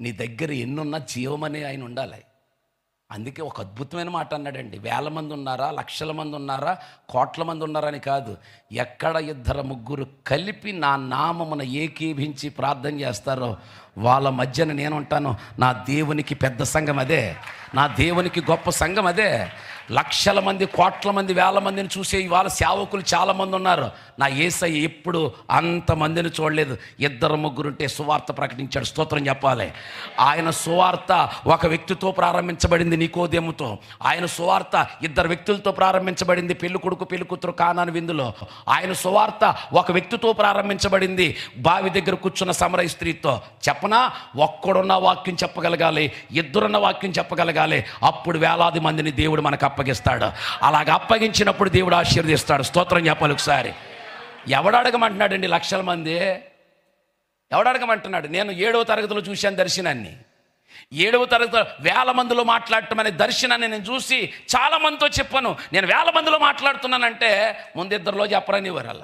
నీ దగ్గర ఎన్నున్నా జీవమనే ఆయన ఉండాలి. అందుకే ఒక అద్భుతమైన మాట అన్నాడండి. వేల మంది ఉన్నారా లక్షల మంది ఉన్నారా కోట్ల మంది ఉన్నారా అని కాదు. ఎక్కడ ఇద్దరు ముగ్గురు కలిపి నా నామమున ఏకీభించి ప్రార్థన చేస్తారో వాళ్ళ మధ్యన నేను ఉంటాను నా దేవునికి పెద్ద సంఘం అదే. నా దేవునికి గొప్ప సంఘం అదే. లక్షల మంది కోట్ల మంది వేల మందిని చూసే ఇవాళ సేవకులు చాలామంది ఉన్నారు. నా ఏసయ్య ఎప్పుడు అంతమందిని చూడలేదు. ఇద్దరు ముగ్గురుంటే సువార్త ప్రకటించాడు. స్తోత్రం చెప్పాలి. ఆయన సువార్త ఒక వ్యక్తితో ప్రారంభించబడింది నికోదేముతో. ఆయన సువార్త ఇద్దరు వ్యక్తులతో ప్రారంభించబడింది పెళ్ళి కొడుకు పెళ్ళి కూతురు కానాని విందులో. ఆయన సువార్త ఒక వ్యక్తితో ప్రారంభించబడింది బావి దగ్గర కూర్చున్న సమర స్త్రీతో. చెప్పనా? ఒక్కడున్న వాక్యం చెప్పగలగాలి ఇద్దరున్న వాక్యం చెప్పగలగాలి. అప్పుడు వేలాది మందిని దేవుడు మనకు అప్పగిస్తాడు. అలాగ అప్పగించినప్పుడు దేవుడు ఆశీర్వదిస్తాడు. స్తోత్రం చెప్పాలి ఒకసారి. ఎవడు అడగమంటున్నాడండి లక్షల మంది? ఎవడు అడగమంటున్నాడు? నేను ఏడవ తరగతిలో చూశాను దర్శనాన్ని. ఏడవ తరగతి వేల మందిలో మాట్లాడటం అనే దర్శనాన్ని నేను చూసి చాలా మందితో చెప్పాను. నేను వేల మందిలో మాట్లాడుతున్నానంటే ముందు ఇద్దరిలో చెప్పరని వాళ్ళ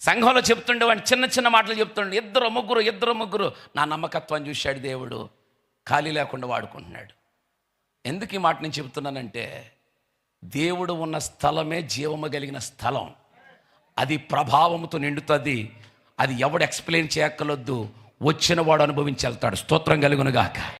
సంఘంలో చెప్తుండే వాడిని చిన్న చిన్న మాటలు చెప్తుండే. ఇద్దరు ముగ్గురు ఇద్దరు ముగ్గురు. నా నమ్మకత్వాన్ని చూశాడు దేవుడు. ఖాళీ లేకుండా వాడుకుంటున్నాడు. ఎందుకు ఈ మాట నేను చెబుతున్నానంటే దేవుడు ఉన్న స్థలమే జీవము కలిగిన స్థలం. అది ప్రభావంతో నిండుతుంది. అది ఎవడు ఎక్స్ప్లెయిన్ చేయక్కలొద్దు వచ్చిన వాడు అనుభవించి వెళ్తాడు. స్తోత్రం కలుగునుగాక.